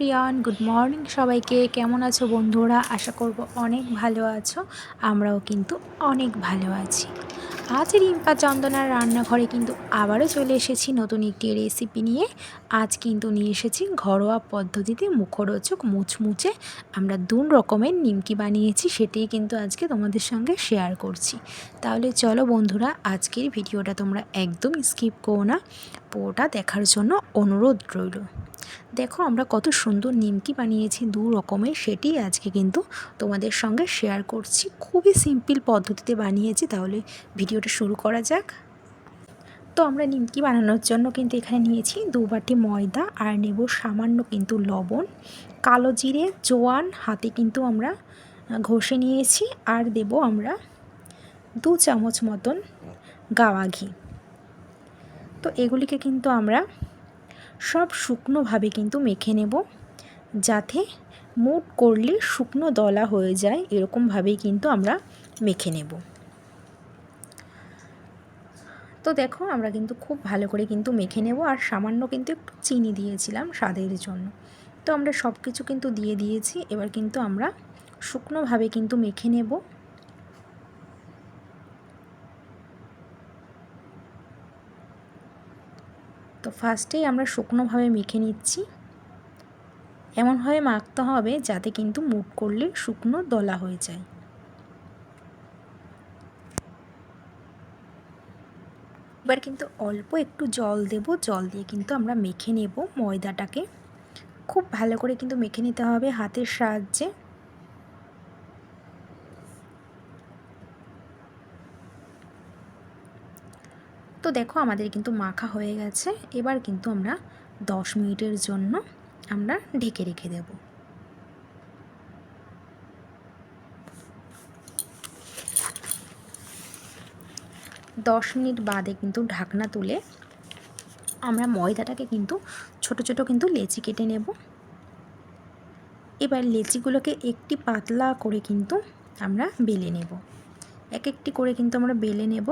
Everyone, good morning সবাইকে। কেমন আছো বন্ধুরা? আশা করব অনেক ভালো আছো। আমরাও কিন্তু অনেক ভালো আছি। আজ রিম্পা চন্দনার রান্নাঘরে কিন্তু আবারও চলে এসেছি নতুন একটি রেসিপি নিয়ে। আজ কিন্তু নিয়ে এসেছি ঘরোয়া পদ্ধতিতে মুখরোচক মুচমুচে আমরা দু রকমের নিমকি বানিয়েছি, সেটাই কিন্তু আজকে তোমাদের সঙ্গে শেয়ার করছি। তাহলে চলো বন্ধুরা, আজকের ভিডিওটা তোমরা একদম স্কিপ করো না। পুরোটা দেখার জন্য অনুরোধ রইল। দেখো, আমরা কত সুন্দর নিমকি বানিয়েছি, দু রকমের সেটি আজকে কিন্তু তোমাদের সঙ্গে শেয়ার করছি। খুবই সিম্পল পদ্ধতিতে বানিয়েছি, তাহলে ভিডিওটা শুরু করা যাক। তো আমরা নিমকি বানানোর জন্য কিন্তু এখানে নিয়েছি দু বাটি ময়দা আর নেব সামান্য কিন্তু লবণ। কালো জিরে, জোয়ান হাতে কিন্তু আমরা ঘষে নিয়েছি আর দেব আমরা দু চামচ মতন গাওয়া ঘি। তো এগুলিকে কিন্তু আমরা সব শুকনোভাবে কিন্তু মেখে নেব, যাতে মুট করলে শুকনো দলা হয়ে যায়, এরকমভাবেই কিন্তু আমরা মেখে নেব। তো দেখো, আমরা কিন্তু খুব ভালো করে কিন্তু মেখে নেব, আর সামান্য কিন্তু একটু চিনি দিয়েছিলাম স্বাদের জন্য। তো আমরা সব কিছু কিন্তু দিয়ে দিয়েছি, এবার কিন্তু আমরা শুকনোভাবে কিন্তু মেখে নেব। তো ফার্স্টেই আমরা শুকনোভাবে মেখে নিচ্ছি। এমনভাবে মাখতে হবে যাতে কিন্তু মুট করলে শুকনো দলা হয়ে যায়। এবার কিন্তু অল্প একটু জল দেব, জল দিয়ে কিন্তু আমরা মেখে নেব ময়দাটাকে। খুব ভালো করে কিন্তু মেখে নিতে হবে হাতের সাহায্যে। তো দেখো আমাদের কিন্তু মাখা হয়ে গেছে। এবার কিন্তু আমরা দশ মিনিটের জন্য আমরা ঢেকে রেখে দেব। দশ মিনিট বাদে কিন্তু ঢাকনা তুলে আমরা ময়দাটাকে কিন্তু ছোট ছোট কিন্তু লেচি কেটে নেব। এবার লেচিগুলোকে একটি পাতলা করে কিন্তু আমরা বেলে নেব। এক একটি করে কিন্তু আমরা বেলে নেব।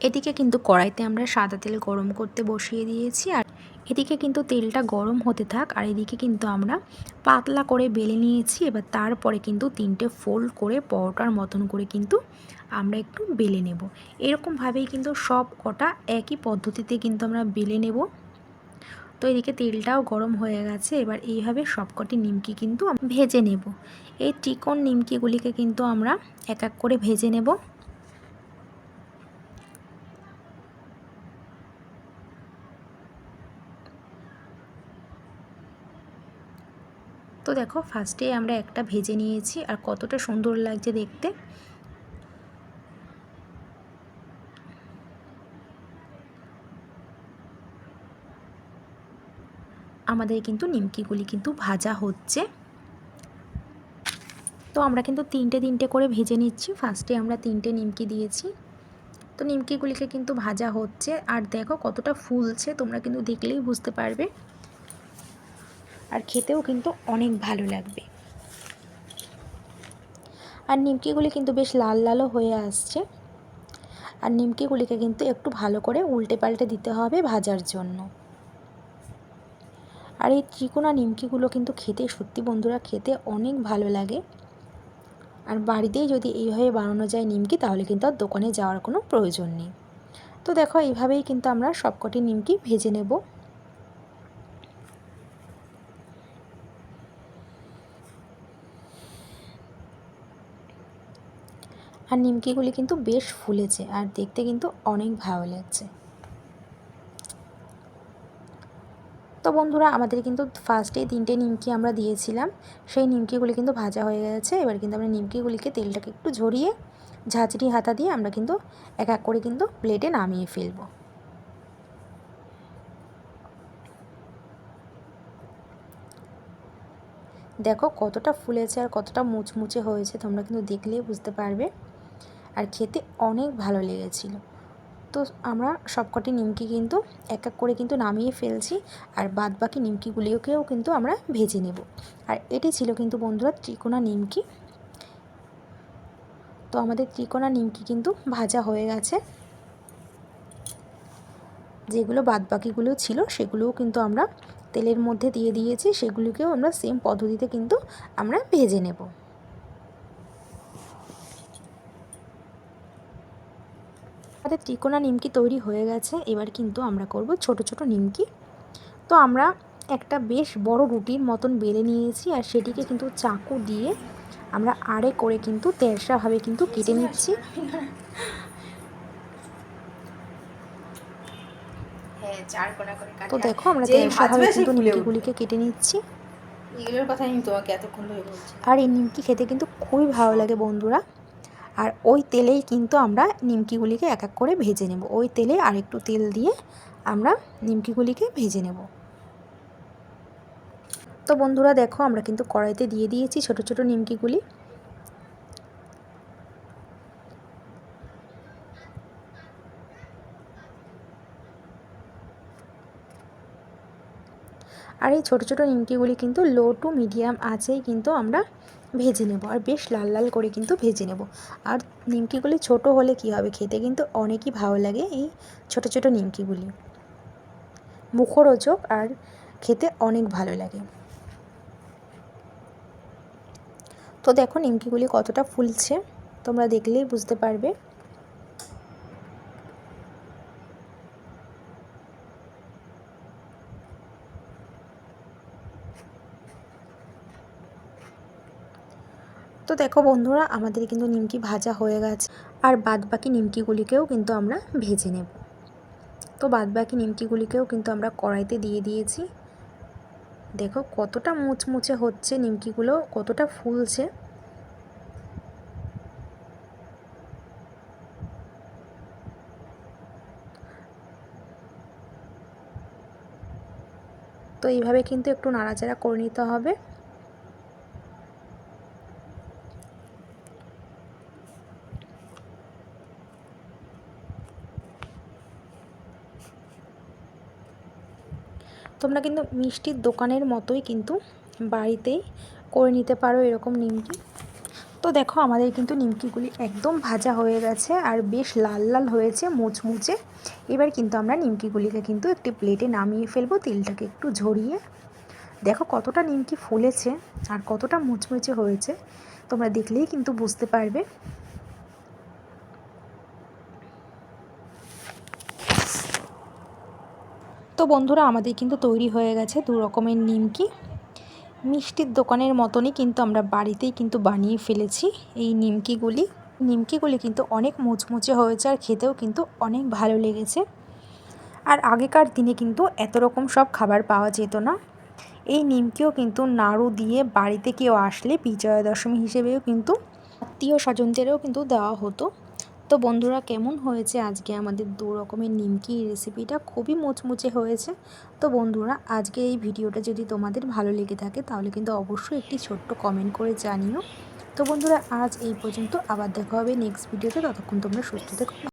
এদিকে কিন্তু কড়াইতে আমরা সাদা তেল গরম করতে বসিয়ে দিয়েছি আর এদিকে কিন্তু তেলটা গরম হতে থাক আর এদিকে কিন্তু আমরা পাতলা করে বেলে নিয়েছি। এবার তারপরে কিন্তু তিনটে ফোল্ড করে পরোটার মতন করে কিন্তু আমরা একটু বেলে নেব। এরকমভাবেই কিন্তু সব কটা একই পদ্ধতিতে কিন্তু আমরা বেলে নেব। তো এদিকে তেলটাও গরম হয়ে গেছে। এবার এইভাবে সবকটি নিমকি কিন্তু ভেজে নেব। এই চিকন নিমকিগুলিকে কিন্তু আমরা এক এক করে ভেজে নেব। তো দেখো ফার্স্টে আমরা একটা ভেজে নিয়েছি, আর কতটা সুন্দর লাগছে দেখতে। আমাদের কিন্তু নিমকিগুলি কিন্তু ভাজা হচ্ছে। তো আমরা কিন্তু তিনটে তিনটে করে ভেজে নিচ্ছি। ফার্স্টে আমরা তিনটে নিমকি দিয়েছি। তো নিমকিগুলিকে কিন্তু ভাজা হচ্ছে। আর দেখো কতটা ফুলছে, তোমরা কিন্তু দেখলেই বুঝতে পারবে। আর খেতেও কিন্তু অনেক ভালো লাগবে। আর নিমকিগুলি কিন্তু বেশ লাল লালও হয়ে আসছে। আর নিমকিগুলিকে কিন্তু একটু ভালো করে উল্টে পাল্টে দিতে হবে ভাজার জন্য। আর এই ত্রিকোণা নিমকিগুলো কিন্তু খেতে, সত্যি বন্ধুরা খেতে অনেক ভালো লাগে। আর বাড়িতেই যদি এইভাবে বানানো যায় নিমকি, তাহলে কিন্তু আর দোকানে যাওয়ার কোনো প্রয়োজন নেই। তো দেখো, এইভাবেই কিন্তু আমরা সবকটি নিমকি ভেজে নেব। আর নিমকিগুলি কিন্তু বেশ ফুলেছে আর দেখতে কিন্তু অনেক ভালো লাগছে। তো বন্ধুরা, আমাদের কিন্তু ফার্স্টেই তিনটে নিমকি আমরা দিয়েছিলাম। সেই নিমকিগুলি কিন্তু ভাজা হয়ে গেছে। এবার কিন্তু আমরা নিমকিগুলিকে তেলটাকে একটু ঝরিয়ে ঝাঁচড়ি হাতা দিয়ে আমরা কিন্তু এক এক করে কিন্তু প্লেটে নামিয়ে ফেলব। দেখো কতটা ফুলেছে আর কতটা মুচমুচে হয়েছে, তোমরা কিন্তু দেখলেই বুঝতে পারবে। আর খেতে অনেক ভালো লেগেছিল। তো আমরা সবকটি নিমকি কিন্তু এক এক করে কিন্তু নামিয়ে ফেলছি আর বাদ বাকি নিমকিগুলিকেও কিন্তু আমরা ভেজে নেব। আর এটি ছিল কিন্তু বন্ধুরা ত্রিকোণা নিমকি। তো আমাদের ত্রিকোণা নিমকি কিন্তু ভাজা হয়ে গেছে। যেগুলো বাদ বাকিগুলো ছিল সেগুলোও কিন্তু আমরা তেলের মধ্যে দিয়ে দিয়েছি, সেগুলিকেও আমরা সেম পদ্ধতিতে কিন্তু আমরা ভেজে নেব। আমাদের ত্রিকোণা নিমকি তৈরি হয়ে গেছে এবার কিন্তু আমরা করব ছোট ছোট নিমকি। তো আমরা একটা বেশ বড় রুটির মতন বেলে নিয়েছি আর সেটিকে কিন্তু চাকু দিয়ে আমরা আড়ে করে কিন্তু তেরসাভাবে কিন্তু কেটে নিচ্ছি। হ্যাঁ, তো দেখো আমরা তেরসাভাবে কিন্তু নিমকিগুলিকে কেটে নিচ্ছি। এগুলোর কথা আমি তোমাকে এতক্ষণ ধরে বলছি। আর এই নিমকি খেতে কিন্তু খুবই ভালো লাগে বন্ধুরা। আর ওই তেলেই কিন্তু আমরা নিমকিগুলিকে এক এক করে ভেজে নেব। ওই তেলে আর একটু তেল দিয়ে আমরা নিমকিগুলিকে ভেজে নেব। তো বন্ধুরা দেখো আমরা কিন্তু কড়াইতে দিয়ে দিয়েছি ছোট ছোট নিমকিগুলি। আর এই ছোটো ছোটো নিমকিগুলি কিন্তু লো টু মিডিয়াম আছেই কিন্তু আমরা ভেজে নেব। আর বেশ লাল লাল করে কিন্তু ভেজে নেব। আর নিমকিগুলি ছোট হলে কি হবে? খেতে কিন্তু অনেকই ভালো লাগে এই ছোট ছোট নিমকিগুলি। মুখরোচক আর খেতে অনেক ভালো লাগে। তো দেখো নিমকিগুলি কতটা ফুলছে, তোমরা দেখলেই বুঝতে পারবে। তো দেখো বন্ধুরা, আমাদের কিন্তু নিমকি ভাজা হয়ে গেছে। আর বাদ বাকি নিমকিগুলিকেও কিন্তু আমরা ভেজে নেব। তো বাদ বাকি নিমকিগুলিকেও কিন্তু আমরা কড়াইতে দিয়ে দিয়েছি। দেখো কতটা মুচমুচে হচ্ছে নিমকিগুলো, কতটা ফুলছে। তো এইভাবে কিন্তু একটু নাড়াচাড়া করে নিতে হবে। তোমরা কিন্তু মিষ্টির দোকানের মতোই কিন্তু বাড়িতেই করে নিতে পারো এরকম নিমকি। তো দেখো আমাদের কিন্তু নিমকিগুলি একদম ভাজা হয়ে গেছে আর বেশ লাল লাল হয়েছে, মুচমুচে। এবার কিন্তু আমরা নিমকিগুলিকে কিন্তু একটি প্লেটে নামিয়ে ফেলব, তেলটাকে একটু ঝরিয়ে। দেখো কতটা নিমকি ফুলেছে আর কতটা মুচমুচে হয়েছে, তোমরা দেখলেই কিন্তু বুঝতে পারবে। তো বন্ধুরা, আমাদের কিন্তু তৈরি হয়ে গেছে দু রকমের নিমকি। মিষ্টির দোকানের মতনই কিন্তু আমরা বাড়িতেই কিন্তু বানিয়ে ফেলেছি এই নিমকিগুলি। নিমকিগুলি কিন্তু অনেক মুচমুচে হয়েছে আর খেতেও কিন্তু অনেক ভালো লেগেছে। আর আগেকার দিনে কিন্তু এত রকম সব খাবার পাওয়া যেত না। এই নিমকিও কিন্তু নাড়ু দিয়ে বাড়িতে কেউ আসলে বিজয়া দশমী হিসেবেও কিন্তু আত্মীয় স্বজনদেরও কিন্তু দেওয়া হতো। তো বন্ধুরা, কেমন হয়েছে আজকে আমাদের দু রকমের নিমকি রেসিপিটা খুবই মুচমুচে হয়েছে। তো বন্ধুরা, আজকে এই ভিডিওটা যদি তোমাদের ভালো লেগে থাকে, তাহলে কিন্তু অবশ্যই একটি ছোট্ট কমেন্ট করে জানিও। তো বন্ধুরা, আজ এই পর্যন্ত। আবার দেখা হবে নেক্সট ভিডিওতে ততক্ষণ তোমরা সুস্থ থেকো।